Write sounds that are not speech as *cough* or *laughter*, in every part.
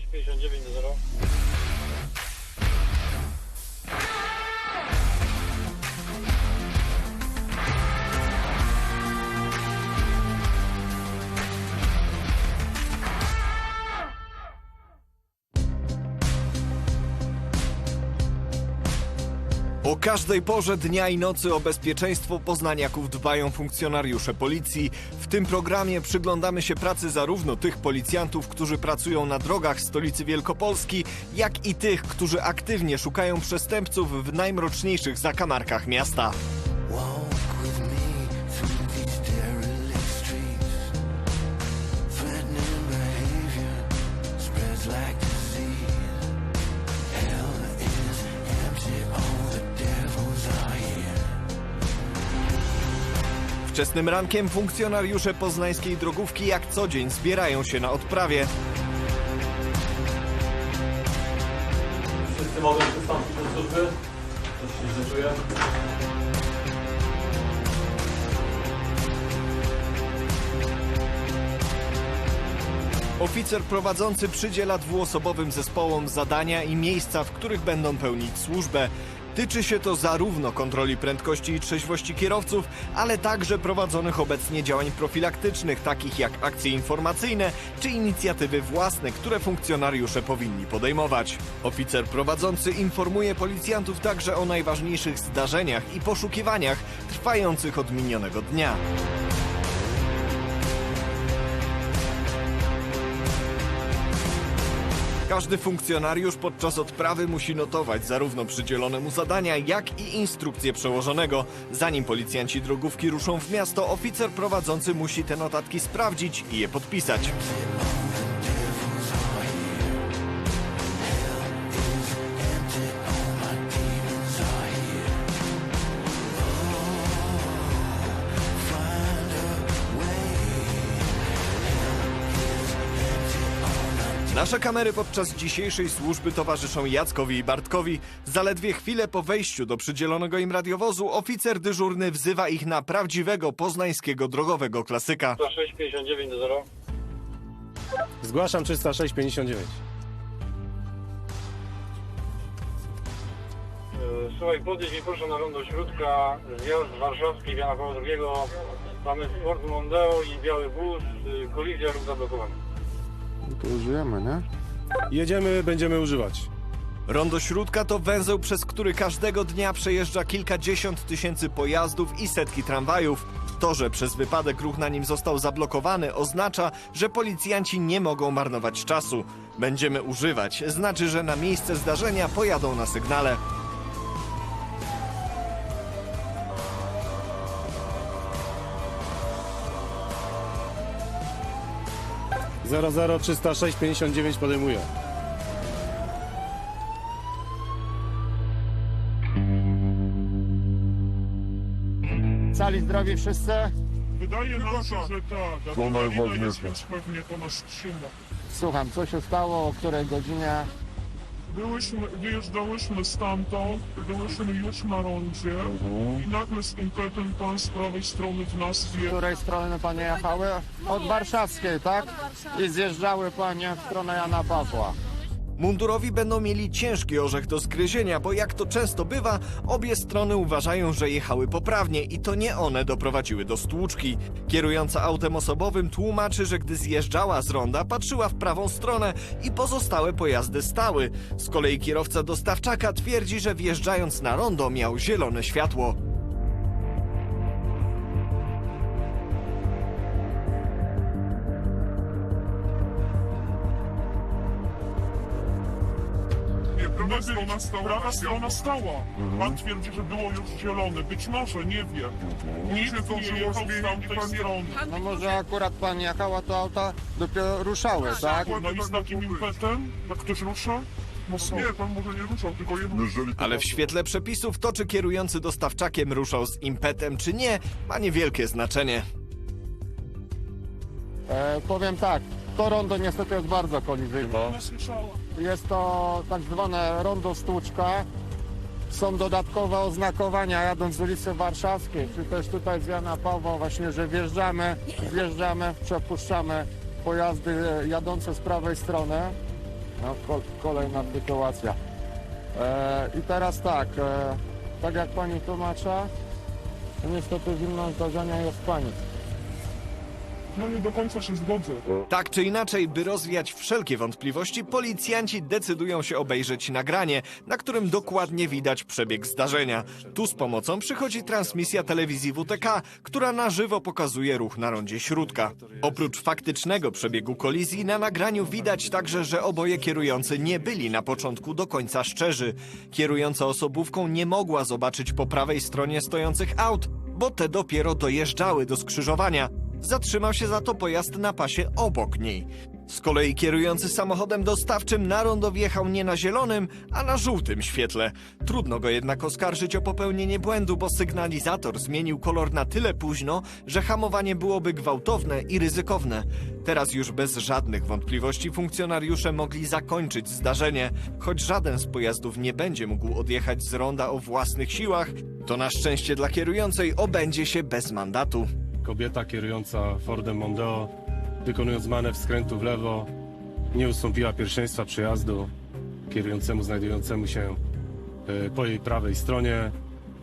659 do 0. O każdej porze dnia i nocy o bezpieczeństwo poznaniaków dbają funkcjonariusze policji. W tym programie przyglądamy się pracy zarówno tych policjantów, którzy pracują na drogach stolicy Wielkopolski, jak i tych, którzy aktywnie szukają przestępców w najmroczniejszych zakamarkach miasta. Wczesnym rankiem funkcjonariusze poznańskiej drogówki jak co dzień zbierają się na odprawie. Wszyscy mogą przystąpić do służby? Coś się? Oficer prowadzący przydziela dwuosobowym zespołom zadania i miejsca, w których będą pełnić służbę. Tyczy się to zarówno kontroli prędkości i trzeźwości kierowców, ale także prowadzonych obecnie działań profilaktycznych, takich jak akcje informacyjne czy inicjatywy własne, które funkcjonariusze powinni podejmować. Oficer prowadzący informuje policjantów także o najważniejszych zdarzeniach i poszukiwaniach trwających od minionego dnia. Każdy funkcjonariusz podczas odprawy musi notować zarówno przydzielone mu zadania, jak i instrukcje przełożonego. Zanim policjanci drogówki ruszą w miasto, oficer prowadzący musi te notatki sprawdzić i je podpisać. Nasze kamery podczas dzisiejszej służby towarzyszą Jackowi i Bartkowi. Zaledwie chwilę po wejściu do przydzielonego im radiowozu oficer dyżurny wzywa ich na prawdziwego poznańskiego drogowego klasyka. 659 do 0. Zgłaszam 30659. E, Słuchaj, podjedź mi proszę na rondo Śródka, zjazd warszawski, Jana Pawła II. Mamy Ford Mondeo i biały wóz, y, kolizja lub zablokowany. To użyjemy, nie? Jedziemy, będziemy używać. Rondo Śródka to węzeł, przez który każdego dnia przejeżdża kilkadziesiąt tysięcy pojazdów i setki tramwajów. To, że przez wypadek ruch na nim został zablokowany, oznacza, że policjanci nie mogą marnować czasu. Będziemy używać, znaczy, że na miejsce zdarzenia pojadą na sygnale. Zero zero 306 59 podejmuję. Cali zdrowi wszyscy? Wydaje nam się, że tak. To najważniejsze. pewnie to nas trzyma. Słucham, co się stało, o której godzinie? Byłyśmy, wyjeżdżałyśmy stamtąd, byłyśmy już na rondzie i nagle z impetem pan z prawej strony w nas Z której strony panie jechały? Od warszawskiej, tak? I zjeżdżały panie w stronę Jana Pawła. Mundurowi będą mieli ciężki orzech do zgryzienia, bo jak to często bywa, obie strony uważają, że jechały poprawnie i to nie one doprowadziły do stłuczki. Kierująca autem osobowym tłumaczy, że gdy zjeżdżała z ronda, patrzyła w prawą stronę i pozostałe pojazdy stały. Z kolei kierowca dostawczaka twierdzi, że wjeżdżając na rondo miał zielone światło. Prawa strona stała. Pan twierdzi, że było już zielone. Być może, nie wiem. Nikt nie jechał z tamtej strony. No może akurat pan jechał, a to auta dopiero ruszały, tak? No i z takim impetem, jak ktoś rusza? No nie, pan może nie ruszał, tylko jedno. Jeżeli Ale w świetle przepisów to, czy kierujący dostawczakiem ruszał z impetem, czy nie, ma niewielkie znaczenie. E, powiem tak, to rondo niestety jest bardzo kolizyjne. Nie słyszała. Jest to tak zwane rondo stłuczka. Są dodatkowe oznakowania jadąc z ulicy Warszawskiej, czy też tutaj z Jana Pawła właśnie, że wjeżdżamy, wjeżdżamy, przepuszczamy pojazdy e, jadące z prawej strony. No, ko- kolejna sytuacja. E, I teraz tak, e, tak jak pani tłumacza, niestety winną zdarzenia jest pani. No nie do końca się zgodzę. Tak czy inaczej, by rozwiać wszelkie wątpliwości, policjanci decydują się obejrzeć nagranie, na którym dokładnie widać przebieg zdarzenia. Tu z pomocą przychodzi transmisja telewizji WTK, która na żywo pokazuje ruch na rondzie Śródka. Oprócz faktycznego przebiegu kolizji, na nagraniu widać także, że oboje kierujący nie byli na początku do końca szczerzy. Kierująca osobówką nie mogła zobaczyć po prawej stronie stojących aut, bo te dopiero dojeżdżały do skrzyżowania. Zatrzymał się za to pojazd na pasie obok niej. Z kolei kierujący samochodem dostawczym na wjechał nie na zielonym, a na żółtym świetle. Trudno go jednak oskarżyć o popełnienie błędu, bo sygnalizator zmienił kolor na tyle późno, że hamowanie byłoby gwałtowne i ryzykowne. Teraz już bez żadnych wątpliwości funkcjonariusze mogli zakończyć zdarzenie. Choć żaden z pojazdów nie będzie mógł odjechać z ronda o własnych siłach, to na szczęście dla kierującej obędzie się bez mandatu. Kobieta kierująca Fordem Mondeo, wykonując manewr skrętu w lewo, nie ustąpiła pierwszeństwa przejazdu kierującemu znajdującemu się e, po jej prawej stronie.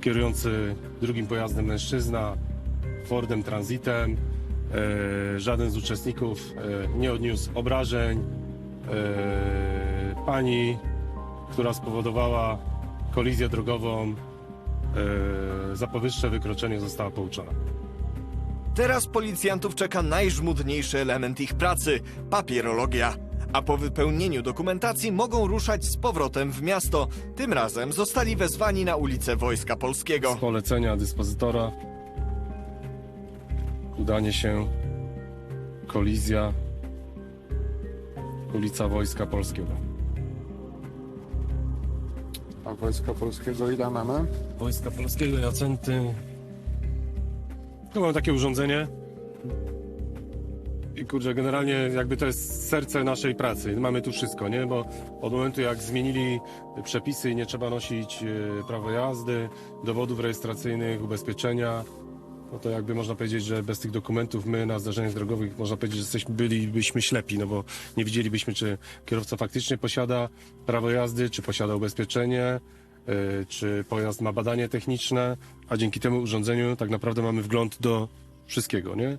Kierujący drugim pojazdem mężczyzna, Fordem Transitem. E, żaden z uczestników e, nie odniósł obrażeń. Pani, która spowodowała kolizję drogową, za powyższe wykroczenie została pouczona. Teraz policjantów czeka najżmudniejszy element ich pracy papierologia. A po wypełnieniu dokumentacji mogą ruszać z powrotem w miasto. Tym razem zostali wezwani na ulicę Wojska Polskiego. z polecenia dyspozytora. Udanie się, kolizja, ulica Wojska Polskiego. A Wojska Polskiego ile mamy? Wojska Polskiego, Jacenty. Tu mam takie urządzenie. I kurczę, generalnie jakby to jest serce naszej pracy. Mamy tu wszystko, nie? Bo od momentu jak zmienili przepisy i nie trzeba nosić e, prawa jazdy, dowodów rejestracyjnych, ubezpieczenia, no to jakby można powiedzieć, że bez tych dokumentów my na zdarzeniach drogowych można powiedzieć, że jesteśmy, bylibyśmy ślepi, no bo nie widzielibyśmy, czy kierowca faktycznie posiada prawo jazdy, czy posiada ubezpieczenie, czy pojazd ma badanie techniczne, a dzięki temu urządzeniu tak naprawdę mamy wgląd do wszystkiego, nie?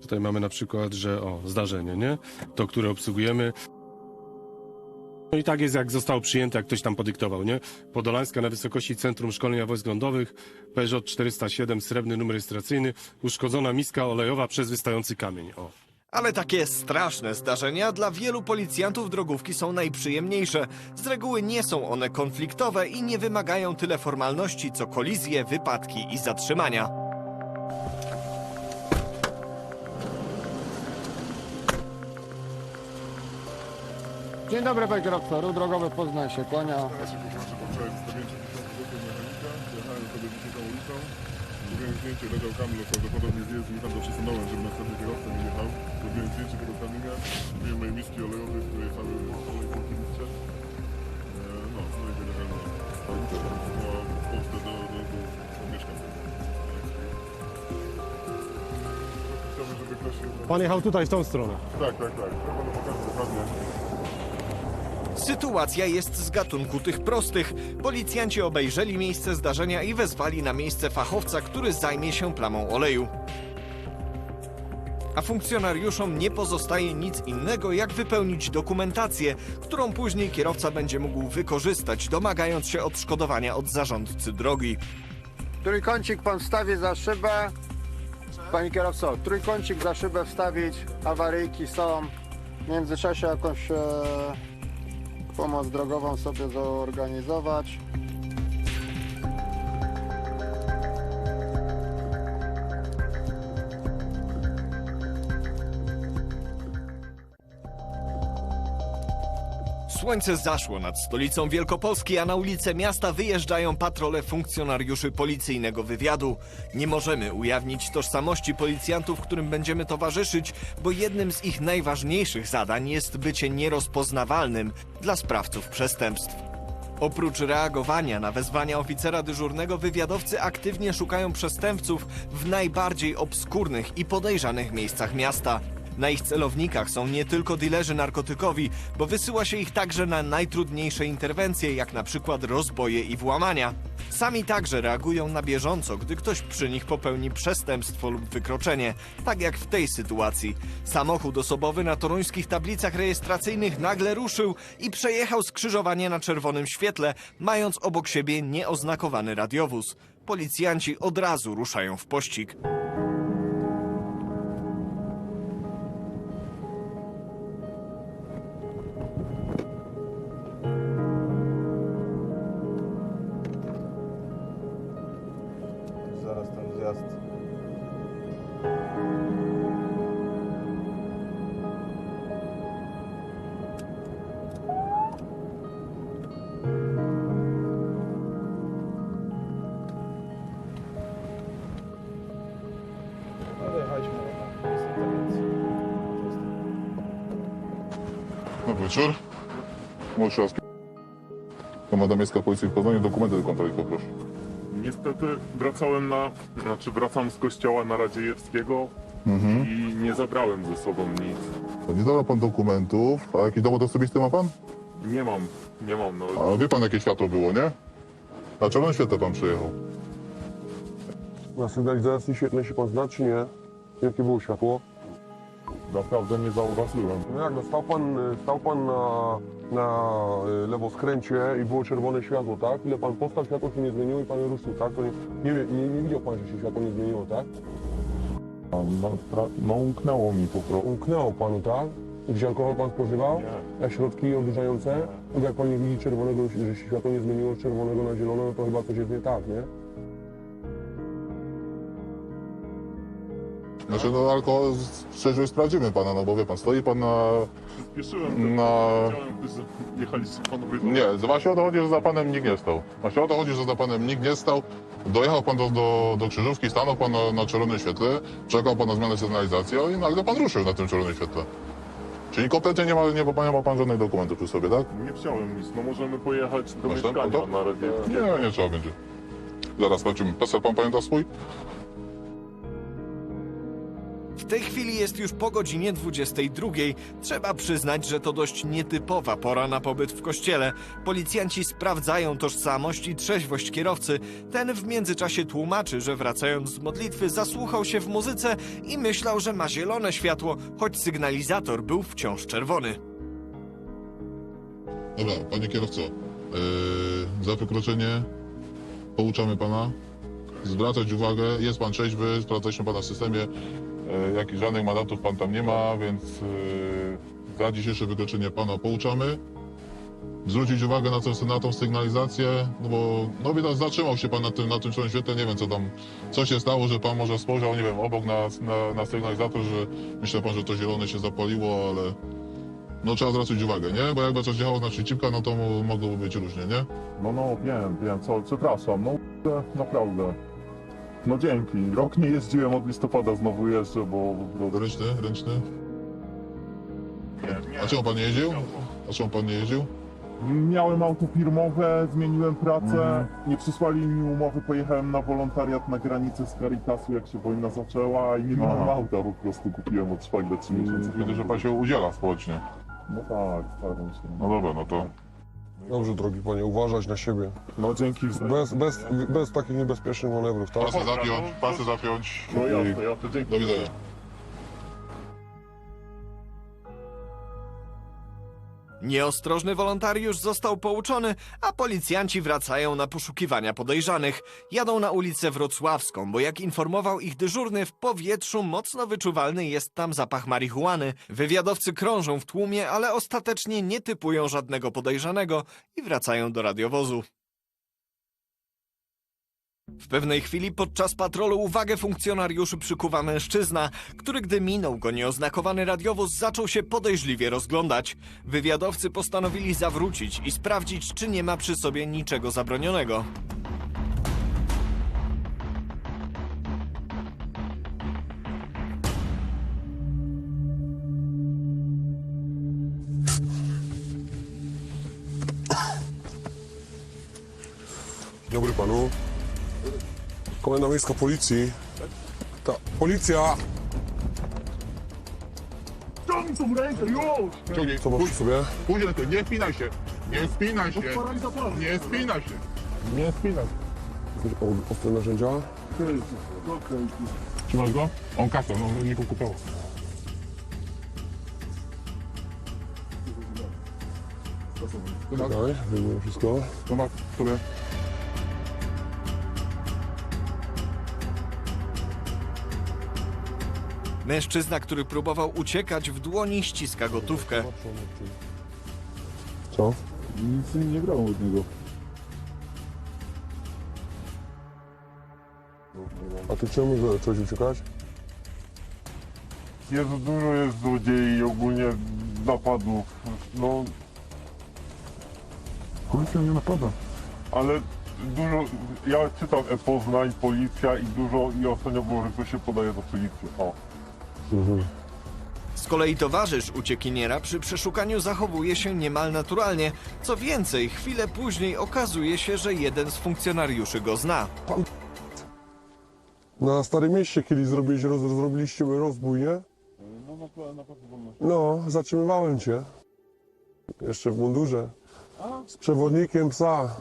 Tutaj mamy na przykład, że o, zdarzenie, nie? To, które obsługujemy. No i tak jest, jak zostało przyjęte, jak ktoś tam podyktował, nie? Podolańska na wysokości Centrum Szkolenia Wojsk Lądowych, Peugeot 407, srebrny numer rejestracyjny, uszkodzona miska olejowa przez wystający kamień, o. Ale takie straszne zdarzenia dla wielu policjantów drogówki są najprzyjemniejsze. Z reguły nie są one konfliktowe i nie wymagają tyle formalności co kolizje, wypadki i zatrzymania. Dzień dobry, panie kierowco. Ruch drogowy Poznań się kłania. Teraz zdjęcie zwykłego mechanika. Jechałem sobie dzisiaj ulicą. Zrobiłem zdjęcie, leciał kamień, prawdopodobnie zjeżdż mi tam to przesunąłem, żeby następny kierowca nie jechał. Zrobiłem zdjęcie tego kamienia. Zrobiłem moje miski olejowe, które jechały w kolej po kibice. E, No, no i generalnie była Polsce do, do, do, do mieszkań. Chciałbym, żeby ktoś się... Pan jechał tutaj, w tą stronę. Tak, tak, tak. Ja panu pokażę dokładnie. Sytuacja jest z gatunku tych prostych. Policjanci obejrzeli miejsce zdarzenia i wezwali na miejsce fachowca, który zajmie się plamą oleju. A funkcjonariuszom nie pozostaje nic innego, jak wypełnić dokumentację, którą później kierowca będzie mógł wykorzystać, domagając się odszkodowania od zarządcy drogi. Trójkącik pan wstawi za szybę. Panie kierowco, trójkącik za szybę wstawić. Awaryjki są. W międzyczasie jakąś e, pomoc drogową sobie zorganizować. Słońce zaszło nad stolicą Wielkopolski, a na ulice miasta wyjeżdżają patrole funkcjonariuszy policyjnego wywiadu. Nie możemy ujawnić tożsamości policjantów, którym będziemy towarzyszyć, bo jednym z ich najważniejszych zadań jest bycie nierozpoznawalnym dla sprawców przestępstw. Oprócz reagowania na wezwania oficera dyżurnego, wywiadowcy aktywnie szukają przestępców w najbardziej obskurnych i podejrzanych miejscach miasta. Na ich celownikach są nie tylko dilerzy narkotykowi, bo wysyła się ich także na najtrudniejsze interwencje, jak na przykład rozboje i włamania. Sami także reagują na bieżąco, gdy ktoś przy nich popełni przestępstwo lub wykroczenie, tak jak w tej sytuacji. Samochód osobowy na toruńskich tablicach rejestracyjnych nagle ruszył i przejechał skrzyżowanie na czerwonym świetle, mając obok siebie nieoznakowany radiowóz. Policjanci od razu ruszają w pościg. Dobry wieczór. Młodszowski. Komenda Miejska Policji w Poznaniu. Dokumenty do kontroli poproszę. Niestety wracałem na, znaczy wracam z kościoła na Radziejewskiego i nie zabrałem ze sobą nic. Nie zabrał pan dokumentów. A jaki dowód osobisty ma pan? Nie mam, nie mam, no. A wie pan jakie światło było, nie? Na czerwonym świetle pan przyjechał. Na sygnalizacji świetnej się pan zna, czy nie? Jakie było światło? Naprawdę nie zauważyłem. No jak, no stał pan, stał pan na, na y, lewo skręcie i było czerwone światło, tak? Ile pan postał, światło się nie zmieniło i pan ruszył, tak? To nie, nie, nie, nie widział pan, że się światło nie zmieniło, tak? No, tra- no umknęło mi po prostu. Umknęło panu, tak? Gdzieś alkohol pan spożywał? A środki odurzające? No jak pan nie widzi czerwonego, że się światło nie zmieniło z czerwonego na zielono, no to chyba coś jest nie tak, nie? Znaczy, no alkohol szczerze sprawdzimy pana, no bo wie pan, stoi pan na... Spieszyłem, na... Jechaliście panowie. do- Nie, właśnie o to chodzi, że za panem nikt nie stał. Właśnie o to chodzi, że za panem nikt nie stał. Dojechał pan do, do, do krzyżówki, stanął pan na, na czerwonym świetle, czekał pan na zmianę sygnalizacji i nagle pan ruszył na tym czerwonym świetle. Czyli kompletnie nie ma, nie, ma- nie ma pan żadnych dokumentów przy sobie, tak? Nie chciałem nic, no możemy pojechać do Masz mieszkania konto? na Radziejewskiego. Nie, nie trzeba będzie. Zaraz sprawdzimy. PESEL pan pamięta swój? Tej chwili jest już po godzinie 22. Trzeba przyznać, że to dość nietypowa pora na pobyt w kościele. Policjanci sprawdzają tożsamość i trzeźwość kierowcy. Ten w międzyczasie tłumaczy, że wracając z modlitwy zasłuchał się w muzyce i myślał, że ma zielone światło, choć sygnalizator był wciąż czerwony. Dobra, panie kierowco. Yy, za wykroczenie pouczamy pana. Zwracać uwagę, jest pan trzeźwy, sprawdzaliśmy pana w systemie. Yy, jakich żadnych mandatów pan tam nie ma, więc yy, za dzisiejsze wykroczenie pana pouczamy. Zwrócić uwagę na, to, na tą sygnalizację, no bo no widać zatrzymał się pan na tym, na tym świetle, nie wiem co tam, co się stało, że pan może spojrzał, nie wiem, obok na, na, na sygnalizator, że myślał pan, że to zielone się zapaliło, ale no trzeba zwracać uwagę, nie? Bo jakby coś działało na przeciwka, no to mo- mogłoby być różnie, nie? No, no, wiem, wiem, co, przepraszam, no, e, naprawdę. No dzięki. Rok nie jeździłem, od listopada znowu jeżdżę, bo... bo Ręczny, ręczny. nie, nie. A czemu pan nie jeździł? A czemu pan nie jeździł? Miałem auto firmowe, zmieniłem pracę, Mhm. nie przysłali mi umowy, pojechałem na wolontariat na granicę z Caritasu, jak się wojna zaczęła i nie miałem Aha. auta, po prostu kupiłem od szwagra 3 miesiące Widzę, temu. że pan się udziela społecznie. No tak, staram się. No dobra, no to Dobrze, drogi panie, uważać na siebie. No dzięki. Bez, bez, bez takich niebezpiecznych manewrów, tak? pasy zapiąć, pasy zapiąć No jasne, jasne, dzięki. do widzenia. Nieostrożny wolontariusz został pouczony, a policjanci wracają na poszukiwania podejrzanych. Jadą na ulicę Wrocławską, bo jak informował ich dyżurny, w powietrzu mocno wyczuwalny jest tam zapach marihuany. Wywiadowcy krążą w tłumie, ale ostatecznie nie typują żadnego podejrzanego i wracają do radiowozu. W pewnej chwili podczas patrolu uwagę funkcjonariuszy przykuwa mężczyzna, który gdy minął go nieoznakowany radiowóz zaczął się podejrzliwie rozglądać. Wywiadowcy postanowili zawrócić i sprawdzić, czy nie ma przy sobie niczego zabronionego. Dobry panu. Komenda Miejska Policji. Ta policja! Mi tą rękę, już! Ciągnij, Co masz przy sobie? Pójdź rękę, nie spinaj się! Nie spinaj się! Nie spinaj się! Nie spinaj się! Jakieś o- ostre narzędzia? Okej, okej. Trzymasz go? On kasę, no nie kupował. Daj, wyjmuję wszystko. To ma sobie. Mężczyzna, który próbował uciekać, w dłoni ściska gotówkę. Co? Nic nie grało od niego. A ty czemu zacząłeś uciekać? Jest dużo jest złodziei ogólnie napadów. No, Policja mnie napada. ale dużo. Ja czytam e-Poznań, policja i dużo i ostatnio było, że ktoś się podaje do policji. O. Mhm. Z kolei towarzysz uciekiniera przy przeszukaniu zachowuje się niemal naturalnie. Co więcej, chwilę później okazuje się, że jeden z funkcjonariuszy go zna. Na Starym Mieście kiedyś zrobiliście, roz, zrobiliście rozbój, nie? No na. No, zatrzymywałem cię. Jeszcze w mundurze. Z przewodnikiem psa.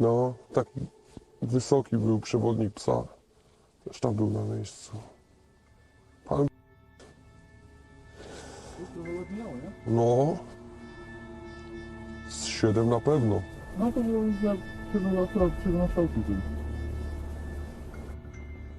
No, taki wysoki był przewodnik psa. Też tam był na miejscu. Pan... No. Z siedem na pewno. No to było już jak 17 lat, 17 lat.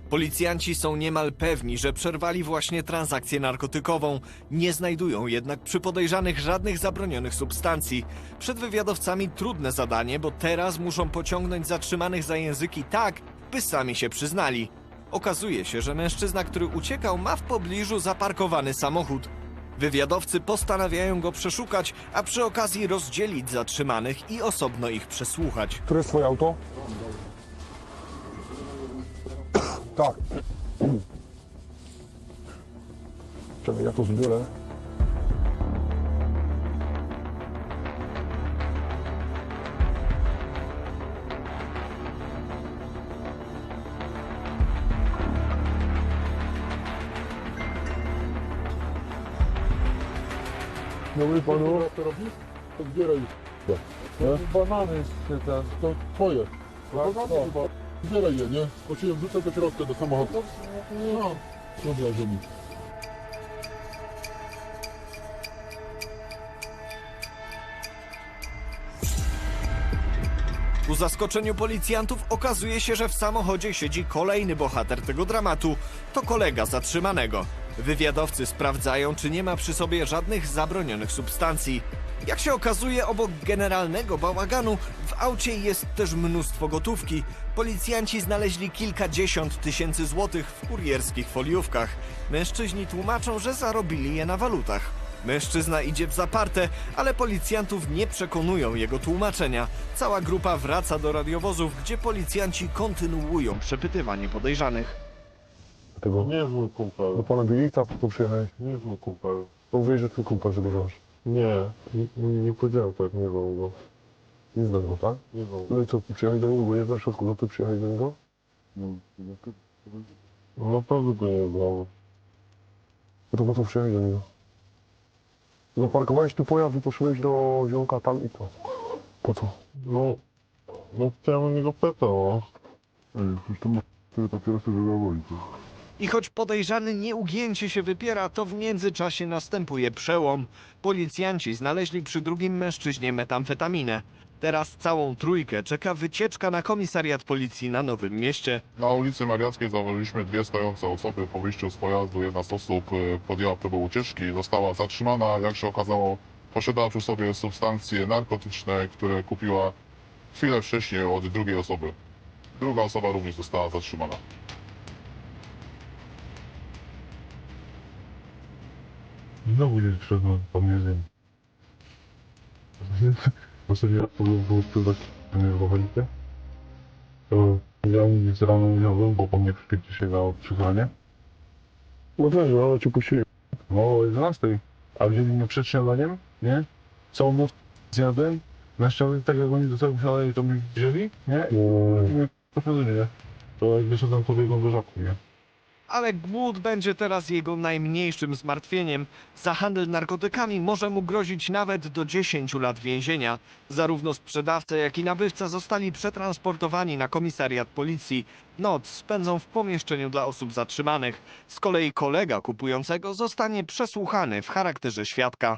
Policjanci są niemal pewni, że przerwali właśnie transakcję narkotykową. Nie znajdują jednak przy podejrzanych żadnych zabronionych substancji. Przed wywiadowcami trudne zadanie, bo teraz muszą pociągnąć zatrzymanych za języki tak, by sami się przyznali. Okazuje się, że mężczyzna, który uciekał, ma w pobliżu zaparkowany samochód. Wywiadowcy postanawiają go przeszukać, a przy okazji rozdzielić zatrzymanych i osobno ich przesłuchać. Które jest twoje auto? tak. *clears throat* Czekaj, ja to zbiorę. Dobry panu. Co robisz? Odbieraj. No, banany jeszcze ten, to twoje. No, banany chyba. Zbieraj je, nie? Musiałem wrzucać do środka do samochodu. No, dobra, ziemi. Ku zaskoczeniu policjantów okazuje się, że w samochodzie siedzi kolejny bohater tego dramatu. To kolega zatrzymanego. Wywiadowcy sprawdzają, czy nie ma przy sobie żadnych zabronionych substancji. Jak się okazuje, obok generalnego bałaganu w aucie jest też mnóstwo gotówki. Policjanci znaleźli kilkadziesiąt tysięcy złotych w kurierskich foliówkach. Mężczyźni tłumaczą, że zarobili je na walutach. Mężczyzna idzie w zaparte, ale policjantów nie przekonują jego tłumaczenia. Cała grupa wraca do radiowozów, gdzie policjanci kontynuują przepytywanie podejrzanych. Tego. Niezły kumpel. Do pana Bielica po to przyjechałeś. Niezły kumpel. Mówiłeś, że twój kumpel, że go znasz. Nie, nie, nie, nie powiedziałem tak, nie znam go. Nie znasz go, tak? Nie znam go. No i co, ty przyjechałeś do niego, bo nie znasz środku, no ty przyjechałeś do niego? No, naprawdę go nie znam. No to po co przyjechałeś do niego? Zaparkowałeś tu pojazd i poszedłeś do ziomka tam i to. Po co? No, no chciałem o niego pytać, no. Ej, już to ma tyle papierosy, że go. I choć podejrzany nieugięcie się wypiera, to w międzyczasie następuje przełom. Policjanci znaleźli przy drugim mężczyźnie metamfetaminę. Teraz całą trójkę czeka wycieczka na komisariat policji na Nowym Mieście. Na ulicy Mariackiej zauważyliśmy dwie stojące osoby. Po wyjściu z pojazdu jedna z osób e, podjęła próbę ucieczki, została zatrzymana. Jak się okazało, posiadała przy sobie substancje narkotyczne, które kupiła chwilę wcześniej od drugiej osoby. Druga osoba również została zatrzymana. Znowu jest przed pomiędzy. Ostatni raz to było wpływać w Ocholice. To ja mu z rano miałem, bo po mnie przyszli dzisiaj na przysłanie. No też, no ale cię puścili. No o 11. A wzięli mnie przed śniadaniem, nie? Całą noc zjadłem. Na ścianie, tak jak oni do tego śniadania to mi wzięli, nie? I No, mnie poszedłem, nie? To jak wyszedłem, to biegłem do żabki, nie? Ale głód będzie teraz jego najmniejszym zmartwieniem. Za handel narkotykami może mu grozić nawet do 10 lat więzienia. Zarówno sprzedawca, jak i nabywca zostali przetransportowani na komisariat policji. Noc spędzą w pomieszczeniu dla osób zatrzymanych. Z kolei kolega kupującego zostanie przesłuchany w charakterze świadka.